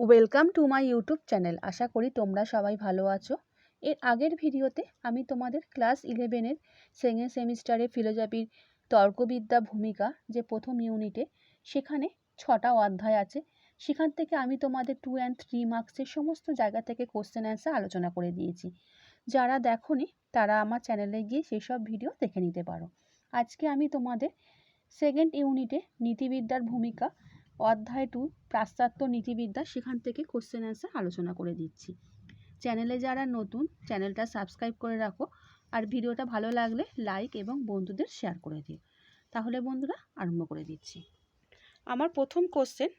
Welcome to my YouTube channel আশা করি তোমরা সবাই ভালো আছো। এর আগের ভিডিওতে আমি তোমাদের ক্লাস ইলেভেনের সেকেন্ড সেমিস্টারে ফিলোজফির তর্কবিদ্যা ভূমিকা যে প্রথম ইউনিটে সেখানে ছটা অধ্যায় আছে। সেখান থেকে আমি তোমাদের টু অ্যান্ড থ্রি মার্কসের সমস্ত জায়গা থেকে কোশ্চেন অ্যান্সার আলোচনা করে দিয়েছি। যারা দেখোনি, তারা আমার চ্যানেলে গিয়ে সেসব ভিডিও দেখে নিতে পারো। আজকে আমি তোমাদের সেকেন্ড ইউনিটে নীতিবিদ্যার ভূমিকা অধ্যায় টু পাশ্চাত্য নীতিবিদ্যা সেখান থেকে কোশ্চেন অ্যান্সার আলোচনা করে দিচ্ছি। চ্যানেলে যারা নতুন চ্যানেলটা সাবস্ক্রাইব করে রাখো আর ভিডিওটা ভালো লাগলে লাইক এবং বন্ধুদের শেয়ার করে দিও। তাহলে বন্ধুরা, আরম্ভ করে দিচ্ছি। আমার প্রথম কোশ্চেন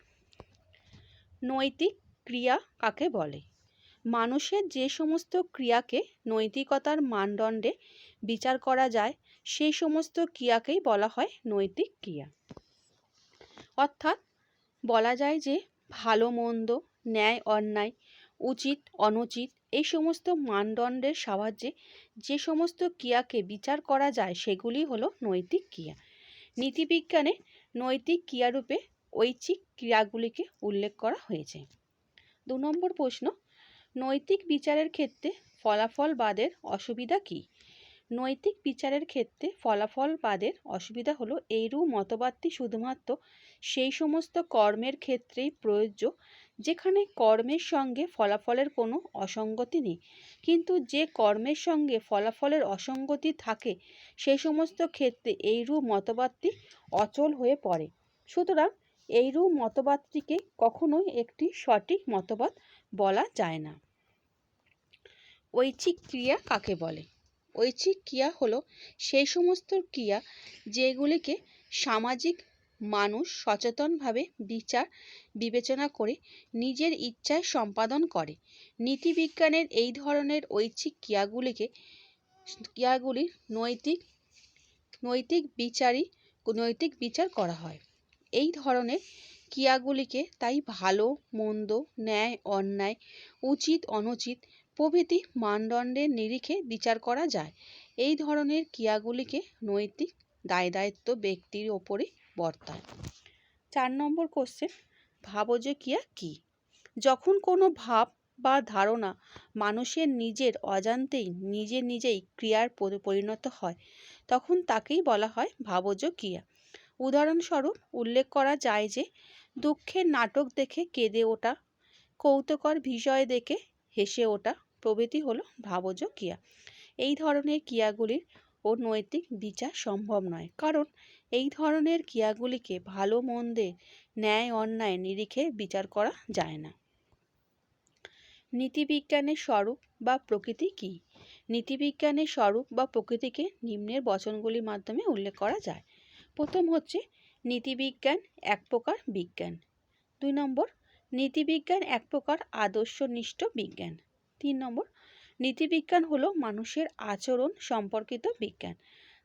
নৈতিক ক্রিয়া কাকে বলে? মানুষের যে সমস্ত ক্রিয়াকে নৈতিকতার মানদণ্ডে বিচার করা যায়, সেই সমস্ত ক্রিয়াকেই বলা হয় নৈতিক ক্রিয়া। অর্থাৎ বলা যায় যে ভালো, মন্দ, ন্যায়, অন্যায়, উচিত, অনুচিত এই সমস্ত মানদণ্ডের সাহায্যে যে সমস্ত ক্রিয়াকে বিচার করা যায় সেগুলি হলো নৈতিক ক্রিয়া। নীতিবিজ্ঞানে নৈতিক ক্রিয়ারূপে ঐচ্ছিক ক্রিয়াগুলিকে উল্লেখ করা হয়েছে। দু নম্বর প্রশ্ন, নৈতিক বিচারের ক্ষেত্রে ফলাফলবাদের অসুবিধা কী? নৈতিক বিচারের ক্ষেত্রে ফলাফলবাদের অসুবিধা হলো এইরূপ মতবাদটি শুধুমাত্র সেই সমস্ত কর্মের ক্ষেত্রেই প্রযোজ্য, যেখানে কর্মের সঙ্গে ফলাফলের কোনো অসঙ্গতি নেই। কিন্তু যে কর্মের সঙ্গে ফলাফলের অসঙ্গতি থাকে, সেই সমস্ত ক্ষেত্রে এইরূপ মতবাদটি অচল হয়ে পড়ে। সুতরাং এইরূপ মতবাদটিকে কখনোই একটি সঠিক মতবাদ বলা যায় না। ঐচ্ছিক ক্রিয়া কাকে বলে? ঐচ্ছিক ক্রিয়া হলো সেই সমস্ত ক্রিয়া যেগুলিকে সামাজিক মানুষ সচেতনভাবে বিচার, বিবেচনা করে নিজের ইচ্ছায় সম্পাদন করে। নীতিবিজ্ঞানের এই ধরনের ঐচ্ছিক ক্রিয়াগুলিকে, ক্রিয়াগুলি নৈতিক নৈতিক বিচারই, নৈতিক বিচার করা হয়। এই ধরনের ক্রিয়াগুলিকে তাই ভালো, মন্দ, ন্যায়, অন্যায়, উচিত, অনুচিত প্রভৃতি মানদণ্ডের নিরিখে বিচার করা যায়। এই ধরনের ক্রিয়াগুলিকে নৈতিক দায় দায়িত্ব ব্যক্তির ওপরে বর্তায়। চার নম্বর কোশ্চেন ভাবজ ক্রিয়া কী? যখন কোনো ভাব বা ধারণা মানুষের নিজের অজান্তেই নিজে নিজেই ক্রিয়ার পরিণত হয়, তখন তাকেই বলা হয় ভাবজ ক্রিয়া। উদাহরণস্বরূপ, উল্লেখ করা যায় যে, দুঃখের নাটক দেখে কেঁদে ওঠা, কৌতুকর বিষয় দেখে হেসে ওঠা প্রভৃতি হলো ভাবজ ক্রিয়া এই ধরনের ক্রিয়াগুলির ও নৈতিক বিচার সম্ভব নয়। কারণ এই ধরনের ক্রিয়াগুলিকে ভালো মন্দে ন্যায় অন্যায় নিরিখে বিচার করা যায় না। নীতিবিজ্ঞানের স্বরূপ বা প্রকৃতি কী? নীতিবিজ্ঞানের স্বরূপ বা প্রকৃতিকে নিম্নের বচনগুলির মাধ্যমে উল্লেখ করা যায়। প্রথম হচ্ছে নীতিবিজ্ঞান এক প্রকার বিজ্ঞান। দুই নম্বর, নীতিবিজ্ঞান এক প্রকার আদর্শনিষ্ঠ বিজ্ঞান। তিন নম্বর, নীতিবিজ্ঞান হলো মানুষের আচরণ সম্পর্কিত বিজ্ঞান।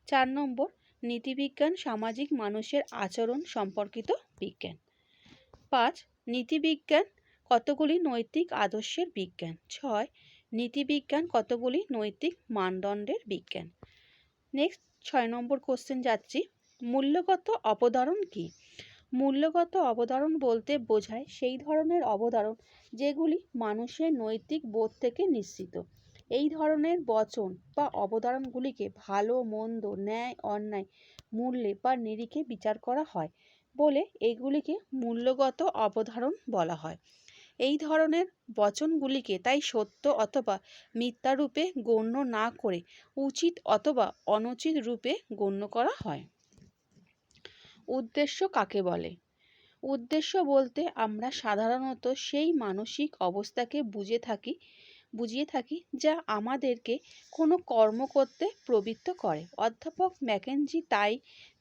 চার নম্বর, নীতিবিজ্ঞান সামাজিক মানুষের আচরণ সম্পর্কিত বিজ্ঞান। পাঁচ, নীতিবিজ্ঞান কতগুলি নৈতিক আদর্শের বিজ্ঞান? ছয়, নীতিবিজ্ঞান কতগুলি নৈতিক মানদণ্ডের বিজ্ঞান? নেক্সট, ছয় নম্বর কোশ্চেন যাচ্ছি। মূল্যগত অবধারণ কী? মূল্যগত অবধারণ বলতে বোঝায় সেই ধরনের অবধারণ যেগুলি মানুষের নৈতিক বোধ থেকে নিশ্চিত। এই ধরনের বচন বা অবধারণগুলিকে ভালো, মন্দ, ন্যায়, অন্যায়, মূল্যে বা নিরিখে বিচার করা হয় বলে এগুলিকে মূল্যগত অবধারণ বলা হয়। এই ধরনের বচনগুলিকে তাই সত্য অথবা মিথ্যা রূপে গণ্য না করে উচিত অথবা অনুচিত রূপে গণ্য করা হয়। উদ্দেশ্য কাকে বলে? উদ্দেশ্য বলতে আমরা সাধারণত সেই মানসিক অবস্থাকে বুঝে থাকি, বুঝিয়ে থাকি যা আমাদেরকে কোনো কর্ম করতে প্রবৃত্ত করে। অধ্যাপক ম্যাকেনজি তাই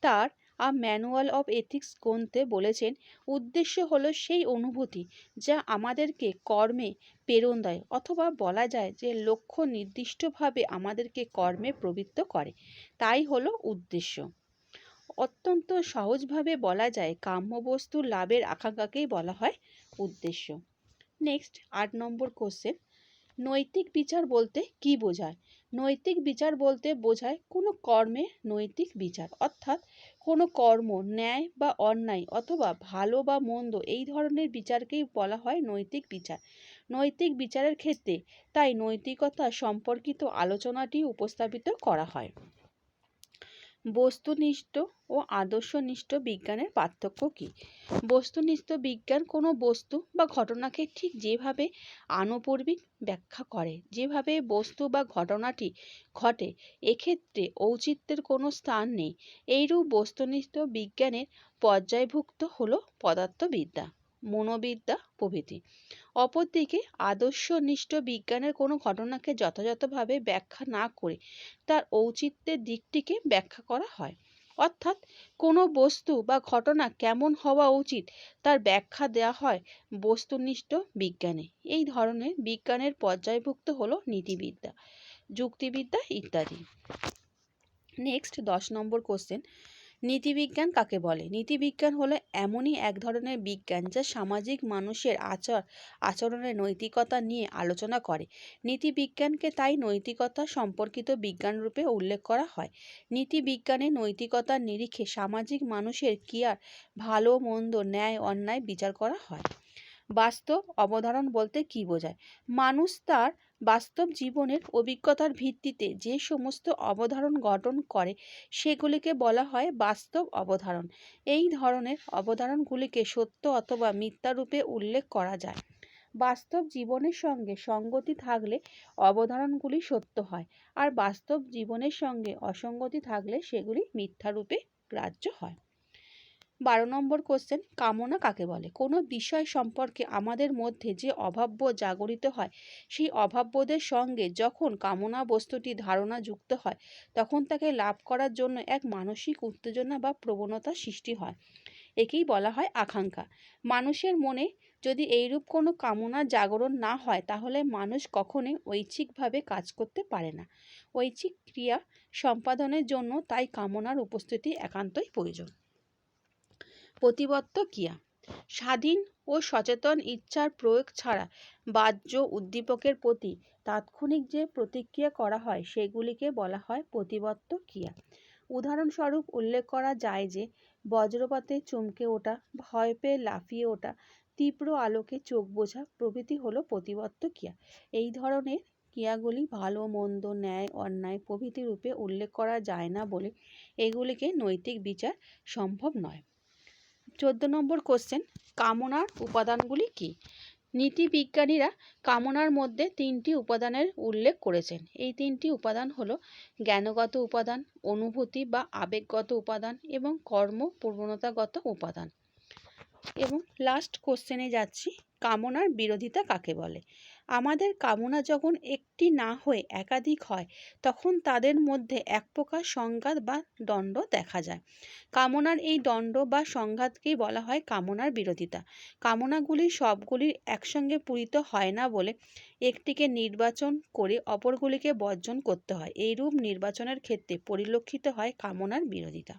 তার আ ম্যানুয়াল অফ এথিক্স গ্রন্থে বলেছেন, উদ্দেশ্য হলো সেই অনুভূতি যা আমাদেরকে কর্মে প্রেরণ দেয় অথবা বলা যায় যে লক্ষ্য নির্দিষ্টভাবে আমাদেরকে কর্মে প্রবৃত্ত করে। তাই হলো উদ্দেশ্য। অত্যন্ত সহজভাবে বলা যায় কাম্যবস্তু লাভের আকাঙ্ক্ষাকেই বলা হয় উদ্দেশ্য। নেক্সট আট নম্বর কোশ্চেন নৈতিক বিচার বলতে কি বোঝায়? নৈতিক বিচার বলতে বোঝায় কোনো কর্মে নৈতিক বিচার, অর্থাৎ কোনো কর্ম, ন্যায় বা অন্যায় অথবা ভালো বা মন্দ এই ধরনের বিচারকেই বলা হয় নৈতিক বিচার। নৈতিক বিচারের ক্ষেত্রে তাই নৈতিকতা সম্পর্কিত আলোচনাটি উপস্থাপিত করা হয়। বস্তুনিষ্ঠ ও আদর্শনিষ্ঠ বিজ্ঞানের পার্থক্য কী? বস্তুনিষ্ঠ বিজ্ঞান কোনো বস্তু বা ঘটনাকে ঠিক যেভাবে আনুপূর্বিক ব্যাখ্যা করে, যেভাবে বস্তু বা ঘটনাটি ঘটে, এক্ষেত্রে ঔচিত্যের কোনো স্থান নেই। এইরূপ বস্তুনিষ্ঠ বিজ্ঞানের পর্যায়ভুক্ত হল পদার্থবিদ্যা। মনোবিদ্যা প্রভৃতি। অপরদিকে আদর্শনিষ্ঠ বিজ্ঞানের কোনো ঘটনাকে যথাযথভাবে ব্যাখ্যা না করে তার ঔচিত্যের দিকটিকে ব্যাখ্যা করা হয়। অর্থাৎ কোনো বস্তু বা ঘটনা কেমন হওয়া উচিত তার ব্যাখ্যা দেওয়া হয় বস্তুনিষ্ঠ বিজ্ঞানে। এই ধরনের বিজ্ঞানের পর্যায়ভুক্ত হলো নীতিবিদ্যা, যুক্তিবিদ্যা ইত্যাদি। নেক্সট দশ নম্বর কোশ্চেন নীতিবিজ্ঞান কাকে বলে? নীতিবিজ্ঞান হলো এমনই এক ধরনের বিজ্ঞান যা সামাজিক মানুষের আচার আচরণের নৈতিকতা নিয়ে আলোচনা করে। নীতিবিজ্ঞানকে তাই নৈতিকতা সম্পর্কিত বিজ্ঞান রূপে উল্লেখ করা হয়। নীতিবিজ্ঞানে নৈতিকতার নিরিখে সামাজিক মানুষের ক্রিয়ার ভালো, মন্দ, ন্যায়, অন্যায় বিচার করা হয়। বাস্তব অবধারণ বলতে কী বোঝায়? মানুষ তার বাস্তব জীবনের অভিজ্ঞতার ভিত্তিতে যে সমস্ত অবধারণ গঠন করে, সেগুলিকে বলা হয় বাস্তব অবধারণ। এই ধরনের অবধারণগুলিকে সত্য অথবা মিথ্যা রূপে উল্লেখ করা যায়। বাস্তব জীবনের সঙ্গে সঙ্গতি থাকলে অবধারণগুলি সত্য হয়, আর বাস্তব জীবনের সঙ্গে অসঙ্গতি থাকলে সেগুলি মিথ্যা রূপে গ্রাহ্য হয়। বারো নম্বর কোশ্চেন কামনা কাকে বলে? কোনো বিষয় সম্পর্কে আমাদের মধ্যে যে অভাব্য জাগরিত হয়, সেই অভাব্যদের সঙ্গে যখন কামনা বস্তুটি ধারণা যুক্ত হয়, তখন তাকে লাভ করার জন্য এক মানসিক উত্তেজনা বা প্রবণতা সৃষ্টি হয়। একেই বলা হয় আকাঙ্ক্ষা। মানুষের মনে যদি এইরূপ কোনো কামনা জাগরণ না হয়, তাহলে মানুষ কখনোই ঐচ্ছিকভাবে কাজ করতে পারে না। ঐচ্ছিক ক্রিয়া সম্পাদনের জন্য তাই কামনার উপস্থিতি একান্তই প্রয়োজন। প্রতিবত্ত ক্রিয়া। স্বাধীন ও সচেতন ইচ্ছার প্রয়োগ ছাড়া বাহ্য উদ্দীপকের প্রতি তাৎক্ষণিক যে প্রতিক্রিয়া করা হয়, সেগুলিকে বলা হয় প্রতিবত্ত ক্রিয়া। উদাহরণস্বরূপ উল্লেখ করা যায় যে, বজ্রপাতে চমকে ওঠা, ভয় পেয়ে লাফিয়ে ওঠা, তীব্র আলোকে চোখ বোঝা প্রভৃতি হলো প্রতিবত্ত ক্রিয়া। এই ধরনের ক্রিয়াগুলি ভালো, মন্দ, ন্যায়, অন্যায় প্রভৃতি রূপে উল্লেখ করা যায় না বলে এগুলিকে নৈতিক বিচার সম্ভব নয়। চোদ্দ নম্বর কোশ্চেন কামনার উপাদানগুলি কী? নীতিবিজ্ঞানীরা কামনার মধ্যে তিনটি উপাদানের উল্লেখ করেছেন। এই তিনটি উপাদান হল জ্ঞানগত উপাদান, অনুভূতি বা আবেগগত উপাদান এবং কর্ম প্রবণতাগত উপাদান। এবং লাস্ট কোশ্চেনে যাচ্ছি, কামনার বিরোধিতা কাকে বলে? আমাদের কামনা যখন একটি না হয়ে একাধিক হয়, তখন তাদের মধ্যে এক প্রকার সংঘাত বা দ্বন্দ্ব দেখা যায়। কামনার এই দ্বন্দ্ব বা সংঘাতকেই বলা হয় কামনার বিরোধিতা। কামনাগুলি সবগুলির একসঙ্গে পূরিত হয় না বলে একটিকে নির্বাচন করে অপরগুলিকে বর্জন করতে হয়। এইরূপ নির্বাচনের ক্ষেত্রে পরিলক্ষিত হয় কামনার বিরোধিতা।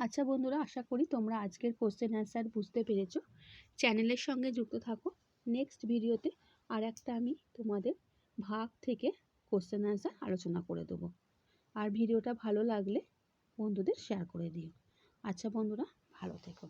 আচ্ছা বন্ধুরা, আশা করি তোমরা আজকের কোশ্চেন অ্যান্সার বুঝতে পেরেছ। চ্যানেলের সঙ্গে যুক্ত থাকো। নেক্সট ভিডিওতে আর একটা আমি তোমাদের ভাগ থেকে কোশ্চেন অ্যান্সার আলোচনা করে দেবো। আর ভিডিওটা ভালো লাগলে বন্ধুদের শেয়ার করে দিও। আচ্ছা বন্ধুরা, ভালো থেকো।